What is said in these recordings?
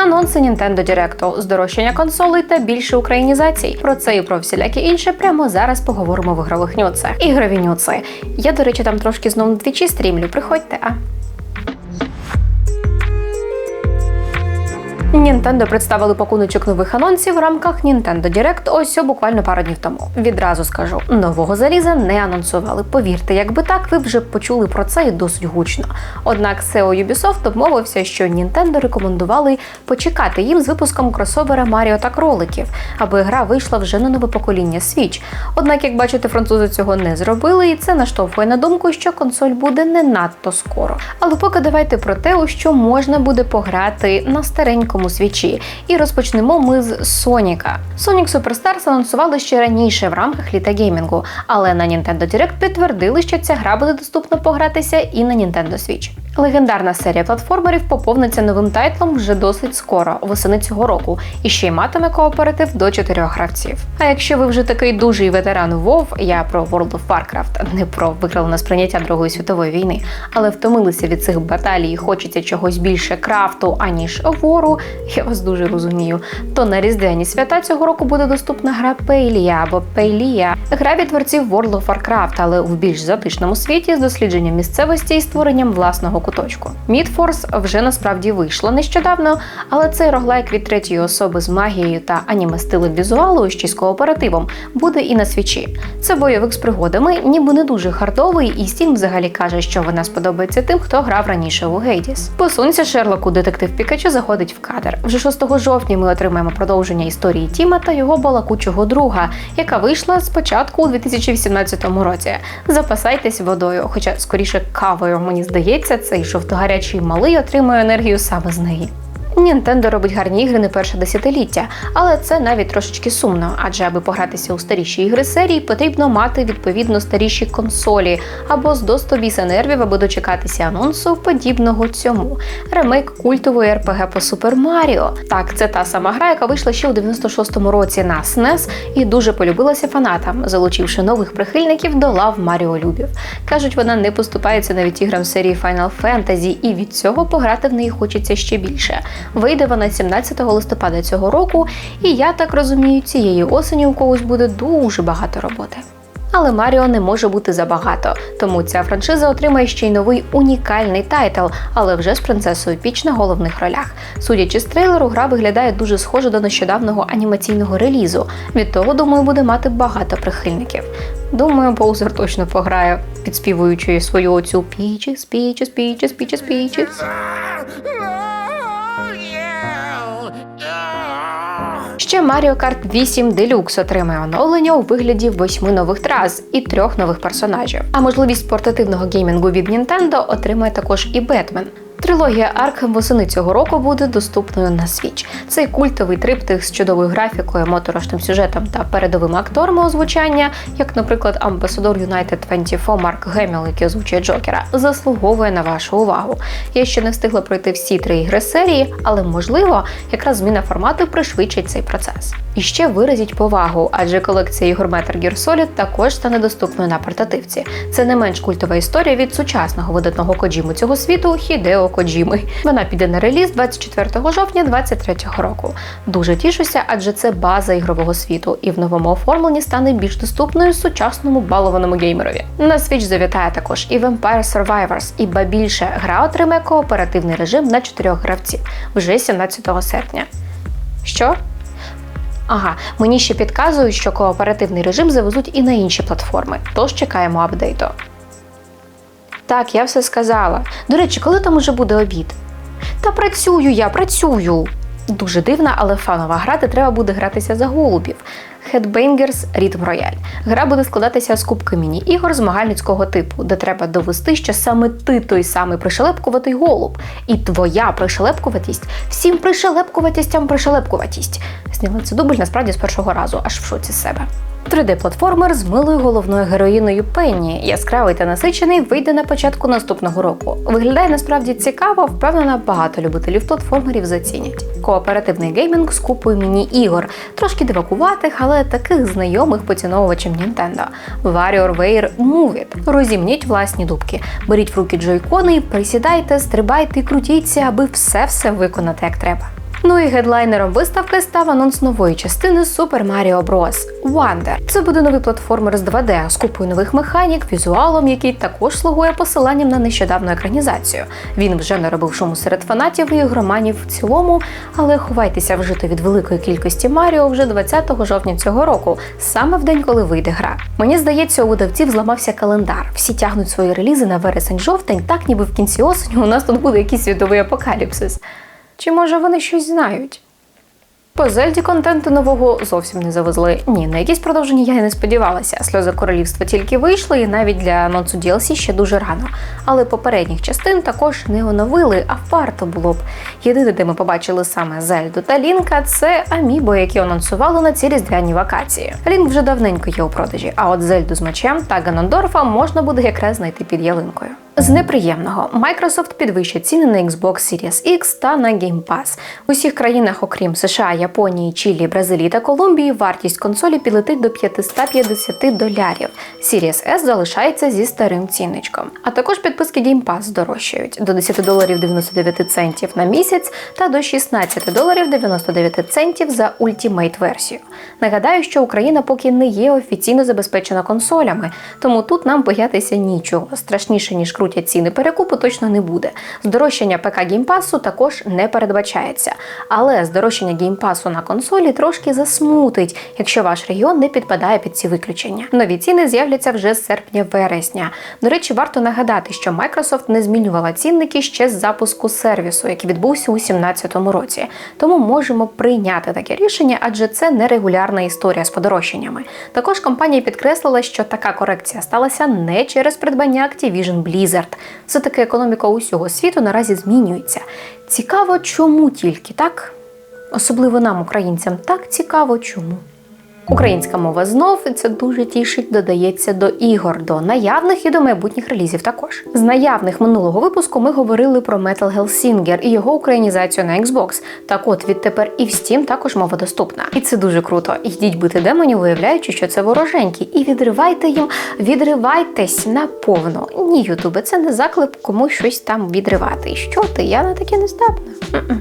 Анонси Nintendo Direct, здорожчання консолей та більше українізацій. Про це і про всіляке інше прямо зараз поговоримо в ігрових нюцах. Ігрові нюци. Я, до речі, там трошки знову на твічі стрімлю. Приходьте, а. Nintendo представили пакуночок нових анонсів в рамках Nintendo Direct ось буквально пару днів тому. Відразу скажу, нового заліза не анонсували. Повірте, якби так, ви вже почули про це і досить гучно. Однак SEO Ubisoft обмовився, що Nintendo рекомендували почекати їм з випуском кросовера Маріо та кроликів, аби гра вийшла вже на нове покоління Switch. Однак, як бачите, французи цього не зробили, і це наштовхує на думку, що консоль буде не надто скоро. Але поки давайте про те, у що можна буде пограти на старенькому свічі. І розпочнемо ми з Соніка. Sonic Superstars анонсували ще раніше в рамках літа геймінгу, але на Nintendo Direct підтвердили, що ця гра буде доступна погратися і на Nintendo Switch. Легендарна серія платформерів поповниться новим тайтлом вже досить скоро, восени цього року, і ще й матиме кооператив до чотирьох гравців. А якщо ви вже такий дужий ветеран WoW, я про World of Warcraft, не про викралене сприйняття Другої світової війни, але втомилися від цих баталій, і хочеться чогось більше крафту, аніж вору, я вас дуже розумію. То на різдвяні свята цього року буде доступна гра Пейлія або Пейлія, гра від творців World of Warcraft, але в більш затишному світі з дослідженням місцевості і створенням власного куточку. Midforce вже насправді вийшло нещодавно, але цей роглайк від третьої особи з магією та аніме стилем візуалу з кооперативом буде і на свічі. Це бойовик з пригодами, ніби не дуже хардовий, і Steam взагалі каже, що вона сподобається тим, хто грав раніше у Гейдіс. Посунься Шерлоку, детектив Пікачу заходить в кадр. Вже 6 жовтня ми отримаємо продовження історії Тіма та його балакучого друга, яка вийшла спочатку у 2018 році. Запасайтесь водою, хоча скоріше кавою, мені здається, цей жовтогарячий малий отримує енергію саме з неї. Нінтендо робить гарні ігри не перше десятиліття, але це навіть трошечки сумно, адже аби погратися у старіші ігри серії, потрібно мати відповідно старіші консолі або з достобіса нервів, аби дочекатися анонсу подібного цьому. Ремейк культової РПГ по Супер Маріо. Так, це та сама гра, яка вийшла ще у 96-му році на SNES і дуже полюбилася фанатам, залучивши нових прихильників до лав Маріо Любів. Кажуть, вона не поступається навіть іграм серії Final Fantasy, і від цього пограти в неї хочеться ще більше. Вийде вона 17 листопада цього року, і я так розумію, цієї осені у когось буде дуже багато роботи. Але Маріо не може бути забагато, тому ця франшиза отримає ще й новий унікальний тайтл, але вже з принцесою Піч на головних ролях. Судячи з трейлеру, гра виглядає дуже схоже до нещодавнього анімаційного релізу. Від того, думаю, буде мати багато прихильників. Думаю, Боузер точно пограє, підспівуючи свою оцю Пічес, Пічес, Пічес, Пічес, Пічес. Ще Mario Kart 8 Deluxe отримає оновлення у вигляді восьми нових трас і трьох нових персонажів. А можливість портативного геймінгу від Nintendo отримає також і Бетмен. Трилогія Аркхем восени цього року буде доступною на Switch. Цей культовий триптих з чудовою графікою, моторошним сюжетом та передовими акторами озвучання, як, наприклад, амбасадор United 24 Марк Геміл, який озвучує Джокера, заслуговує на вашу увагу. Я ще не встигла пройти всі три ігри серії, але можливо, якраз зміна формату пришвидшить цей процес. І ще виразіть повагу, адже колекція ігор Metal Gear також стане доступною на портативці. Це не менш культова історія від сучасного видатного коджіму цього світу Хідео Коджіми. Вона піде на реліз 24 жовтня 2023 року. Дуже тішуся, адже це база ігрового світу, і в новому оформленні стане більш доступною сучасному балованому геймерові. На Switch завітає також і Vampire Survivors, і ба більше гра отримає кооперативний режим на чотирьох гравців вже 17 серпня. Що? Ага, мені ще підказують, що кооперативний режим завезуть і на інші платформи, тож чекаємо апдейту. Так, я все сказала. До речі, коли там уже буде обід? Та працюю я, працюю. Дуже дивна, але фанова гра, де треба буде гратися за голубів. Headbangers Rhythm Royale. Гра буде складатися з кубки міні-ігор змагальницького типу, де треба довести, що саме ти той самий пришелепкуватий голуб. І твоя пришелепкуватість всім пришелепкуватістям пришелепкуватість. Зняли це дубль насправді з першого разу, аж в шоці з себе. 3D-платформер з милою головною героїною Пенні, яскравий та насичений, вийде на початку наступного року. Виглядає насправді цікаво, впевнена, багато любителів платформерів зацінять. Кооперативний геймінг з купою міні-ігор, трошки дивакуватих, але таких знайомих поціновувачам Nintendo. WarioWare Move It. Розімніть власні дубки. Беріть в руки джойкони, присідайте, стрибайте крутіться, аби все-все виконати як треба. Ну і гедлайнером виставки став анонс нової частини Super Mario Bros. Wonder. Це буде новий платформер з 2D з купою нових механік, візуалом, який також слугує посиланням на нещодавну екранізацію. Він вже не робив шуму серед фанатів і ігроманів в цілому, але ховайтеся вжити від великої кількості Маріо вже 20 жовтня цього року, саме в день, коли вийде гра. Мені здається, у видавців зламався календар. Всі тягнуть свої релізи на вересень-жовтень, так ніби в кінці осені у нас тут буде якийсь світовий апокаліпсис. Чи може вони щось знають? По Зельді контенту нового зовсім не завезли. Ні, на якісь продовження я не сподівалася. Сльози королівства тільки вийшли, і навіть для анонсу DLC ще дуже рано. Але попередніх частин також не оновили, а варто було б. Єдине, де ми побачили саме Зельду та Лінка, це Амібо, які анонсували на ці різдвяні вакації. Лінк вже давненько є у продажі, а от Зельду з мечем та Ганондорфа можна буде якраз знайти під ялинкою. З неприємного Microsoft підвищить ціни на Xbox Series X та на Game Pass. У всіх країнах, окрім США, Японії, Чилі, Бразилії та Колумбії, вартість консолі підлетить до 550 долярів. Series S залишається зі старим цінничком. А також підписки Game Pass здорожчають до 10 доларів 99 центів на місяць та до 16 доларів 99 центів за Ultimate версію. Нагадаю, що Україна поки не є офіційно забезпечена консолями, тому тут нам боятися нічого. Страшніше ніж крутять ціни перекупу, точно не буде. Здорожчання ПК геймпасу також не передбачається. Але здорожчання геймпасу на консолі трошки засмутить, якщо ваш регіон не підпадає під ці виключення. Нові ціни з'являться вже з серпня-вересня. До речі, варто нагадати, що Microsoft не змінювала цінники ще з запуску сервісу, який відбувся у 2017 році. Тому можемо прийняти таке рішення, адже це нерегулярна історія з подорожчаннями. Також компанія підкреслила, що така корекція сталася не через придбання Activision Blizzard. Все таки економіка усього світу наразі змінюється. Цікаво, чому тільки так? Особливо нам, українцям, так цікаво, чому. Українська мова знов і це дуже тішить, додається до ігор, до наявних і до майбутніх релізів також. З наявних минулого випуску ми говорили про Metal Hellsinger і його українізацію на Xbox. Так от відтепер і в Steam також мова доступна. І це дуже круто. Йдіть бити демонів, виявляючи, що це вороженькі, і відривайте їм, відривайтесь наповно. Ні, Ютубе, це не заклик комусь щось там відривати. Що ти? Я на таке не здатна.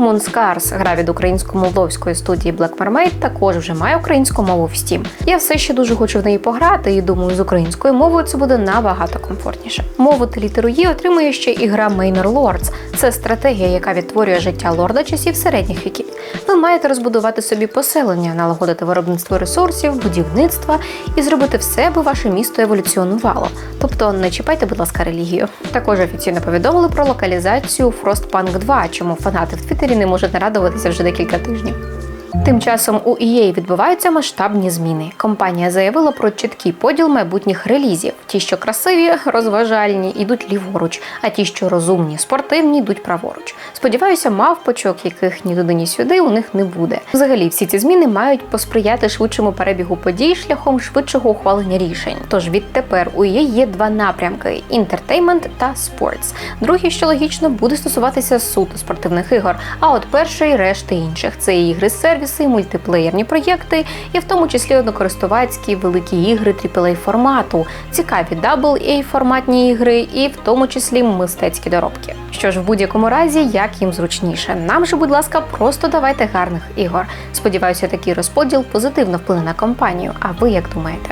Moonscars, гра від українсько-молдовської студії Black Mermaid, також вже має українську мову в Steam. Я все ще дуже хочу в неї пограти і думаю, з українською мовою це буде набагато комфортніше. Мову та літеру «Є» отримує ще і гра Manor Lords. Це стратегія, яка відтворює життя лорда часів середніх віків. Ви маєте розбудувати собі поселення, налагодити виробництво ресурсів, будівництва і зробити все, аби ваше місто еволюціонувало. Тобто не чіпайте, будь ласка, релігію. Також офіційно повідомили про локалізацію Frostpunk 2, чому фанати в Твіттері не можуть нарадуватися вже декілька тижнів. Тим часом у EA відбуваються масштабні зміни. Компанія заявила про чіткий поділ майбутніх релізів. Ті, що красиві, розважальні, йдуть ліворуч, а ті, що розумні, спортивні, йдуть праворуч. Сподіваюся, мавпочок, яких ні туди, ні сюди у них не буде. Взагалі, всі ці зміни мають посприяти швидшому перебігу подій шляхом швидшого ухвалення рішень. Тож відтепер у EA є два напрямки: інтертеймент та спортс. Другий, що логічно, буде стосуватися суто спортивних ігор. А от перший решти інших це ігри сервіс сервіси, мультиплеєрні проєкти, і в тому числі однокористувацькі великі ігри AAA формату, цікаві AA форматні ігри, і в тому числі мистецькі доробки. Що ж, в будь-якому разі, як їм зручніше. Нам же, будь ласка, просто давайте гарних ігор. Сподіваюся, такий розподіл позитивно вплине на компанію. А ви як думаєте?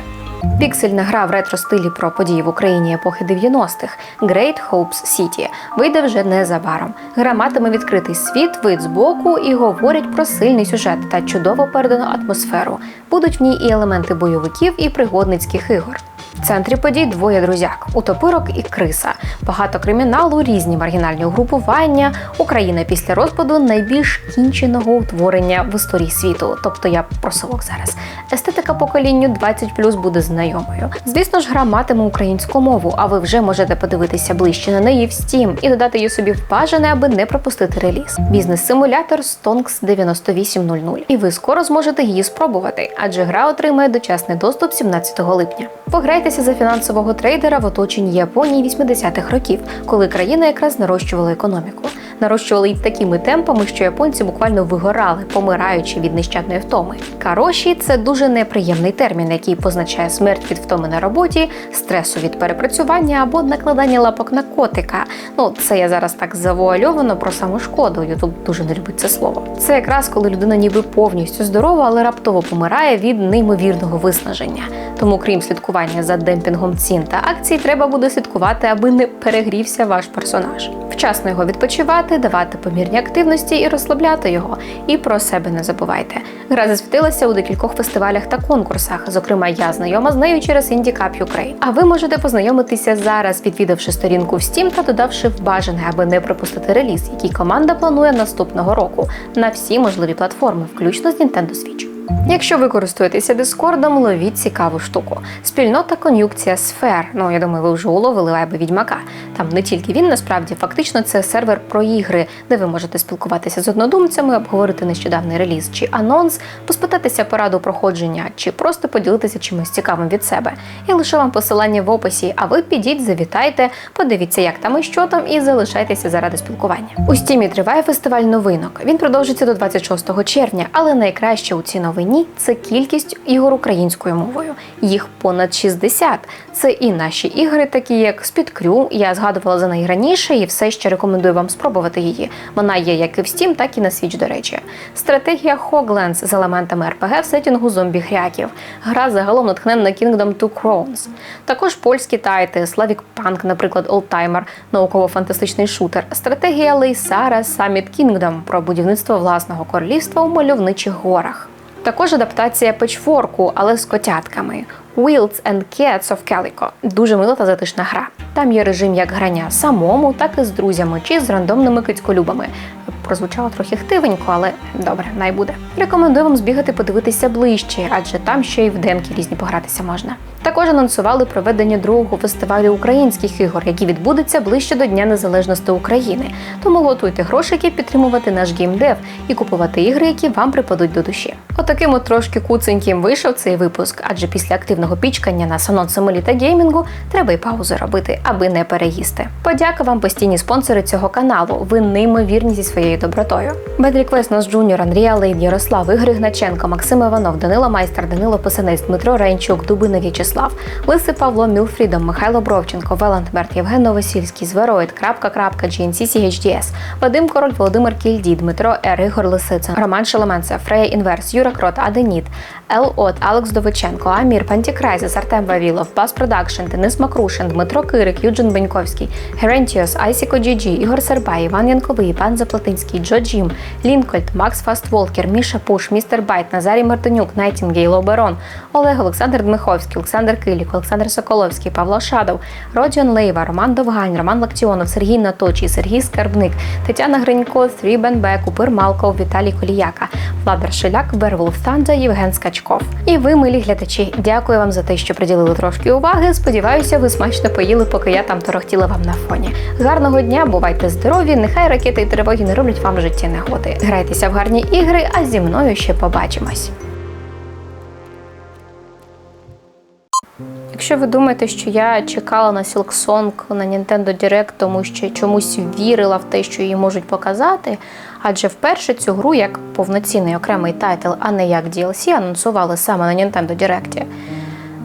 Піксельна гра в ретро-стилі про події в Україні епохи 90-х Great Hopes City вийде вже незабаром. Гра матиме відкритий світ, вид з боку і говорять про сильний сюжет та чудово передану атмосферу. Будуть в ній і елементи бойовиків, і пригодницьких ігор. В центрі подій двоє друзяк утопирок і криса. Багато криміналу, різні маргінальні угрупування. Україна після розпаду найбільш кінченого утворення в історії світу. Тобто я про совок зараз. Естетика поколінню 20 буде знайомою. Звісно ж, гра матиме українську мову, а ви вже можете подивитися ближче на неї в Steam і додати її собі в бажане, аби не пропустити реліз. Бізнес-симулятор Stonks 9800. І ви скоро зможете її спробувати, адже гра отримає дочасний доступ 17 липня. Пограйтеся за фінансового трейдера в оточенні Японії 80-х років, коли країна якраз нарощувала економіку. Нарощували їх такими темпами, що японці буквально вигорали, помираючи від нещадної втоми. Кароші це дуже неприємний термін, який позначає смерть від втоми на роботі, стресу від перепрацювання або накладання лапок на котика. Ну це я зараз так завуальовано про саму шкоду. Ютуб дуже не любить це слово. Це якраз коли людина ніби повністю здорова, але раптово помирає від неймовірного виснаження. Тому, крім слідкування за демпінгом цін та акцій, треба буде слідкувати, аби не перегрівся ваш персонаж. Вчасно його відпочивати, давати помірні активності і розслабляти його. І про себе не забувайте. Гра засвітилася у декількох фестивалях та конкурсах. Зокрема, я знайома з нею через Indie Ukraine. А ви можете познайомитися зараз, відвідавши сторінку в Steam та додавши в бажане, аби не пропустити реліз, який команда планує наступного року на всі можливі платформи, включно з Nintendo Switch. Якщо ви користуєтеся Дискордом, ловіть цікаву штуку. Спільнота кон'юкція сфер. Ну я думаю, ви вже уловили вайби відьмака. Там не тільки він, насправді, фактично це сервер про ігри, де ви можете спілкуватися з однодумцями, обговорити нещодавний реліз чи анонс, поспитатися пораду проходження, чи просто поділитися чимось цікавим від себе. Я лишу вам посилання в описі, а ви підіть, завітайте, подивіться, як там і що там, і залишайтеся заради спілкування. У стімі триває фестиваль новинок. Він продовжиться до 26 червня, але найкраще у цій новині це кількість ігор українською мовою. Їх понад 60. Це і наші ігри, такі як Crew, Я згадувала за неї раніше і все ще рекомендую вам спробувати її. Вона є як і в Steam, так і на Switch, до речі. Стратегія Hoglands з елементами RPG в сетінгу зомбі-гряків. Гра загалом натхненна Kingdom Two Crowns. Також польські тайти, Slavic Punk, наприклад, Oldtimer, науково-фантастичний шутер, стратегія Лейсара Summit Kingdom про будівництво власного королівства у мальовничих горах. Також адаптація печворку, але з котятками. Wheels and Cats of Calico. Дуже мила та затишна гра. Там є режим як грання самому, так і з друзями чи з рандомними кицьколюбами. Прозвучало трохи хтивенько, але добре, най буде. Рекомендую вам збігати подивитися ближче, адже там ще й в демки різні погратися можна. Також анонсували проведення другого фестивалю українських ігор, який відбудеться ближче до Дня Незалежності України. Тому готуйте грошики підтримувати наш геймдев і купувати ігри, які вам припадуть до душі. Отаким от трошки куценьким вийшов цей випуск, адже після активного пічкання нас анонсами літа геймінгу треба й паузу робити, аби не переїсти. Подяка вам постійні спонсори цього каналу. Ви неймовірні зі своєю добротою. Бедрік Нос Джуніор, Андрія Лейд, Ярослав, Ігор Гначенко, Максим Іванов, Данила Майстер, Данило Писанець, Дмитро Ренчук, Дубина В'ячеслав, Лиси Павло, Мілфрідом, Михайло Бровченко, Веланд Мерт, Євген Новосільський, Звероїд, крапка, крапка, GNC CHDS, Вадим Король, Володимир Кільді, Дмитро Р, Ігор Лисицин, Роман Шелеменце, Фрея Інверс, Юра Крот, Аденіт, Ел От, Алекс Довиченко, Амір, Пантікрайзес, Артем Вавілов, Бас Продакшн, Денис Макрушин, Дмитро Кирик, Юджин Беньковський, Герентіос, Айсіко Джіджі, Ігор Сербай, Іван Янковий, Іван Заплатинський, Джо Джім, Лінкольд, Макс Фастволкер, Міша Пуш, Містер Байт, Назарій Мартинюк, Найтінгейл, Оберон, Олег, Олександр Дмиховський, Олександр Килік, Олександр Соколовський, Павло Шадов, Роджон Лейва, Роман Довгань, Роман Лактіонов, Сергій Наточій, Сергій Скарбник, Тетяна Гринько, Стрій Бенбек, Купир Малков, Віталій Коліяка, Влад Шеляк, Бервулф Танза, Євген Скачков. І ви, милі глядачі, дякую вам за те, що приділили трошки уваги. Сподіваюся, ви смачно поїли, поки я там торохтіла вам на фоні. Гарного дня, бувайте здорові! Нехай ракети і тривоги не роблять вам в житті негоди. Грайтеся в гарні ігри, а зі мною ще побачимось. Якщо ви думаєте, що я чекала на Silksong на Nintendo Direct, тому що чомусь вірила в те, що її можуть показати, адже вперше цю гру як повноцінний окремий тайтл, а не як DLC, анонсували саме на Nintendo Direct.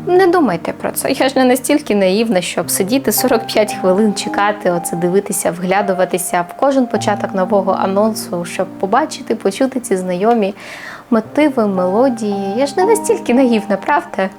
Не думайте про це. Я ж не настільки наївна, щоб сидіти 45 хвилин, чекати, оце дивитися, вглядуватися в кожен початок нового анонсу, щоб побачити, почути ці знайомі мотиви, мелодії. Я ж не настільки наївна, правда?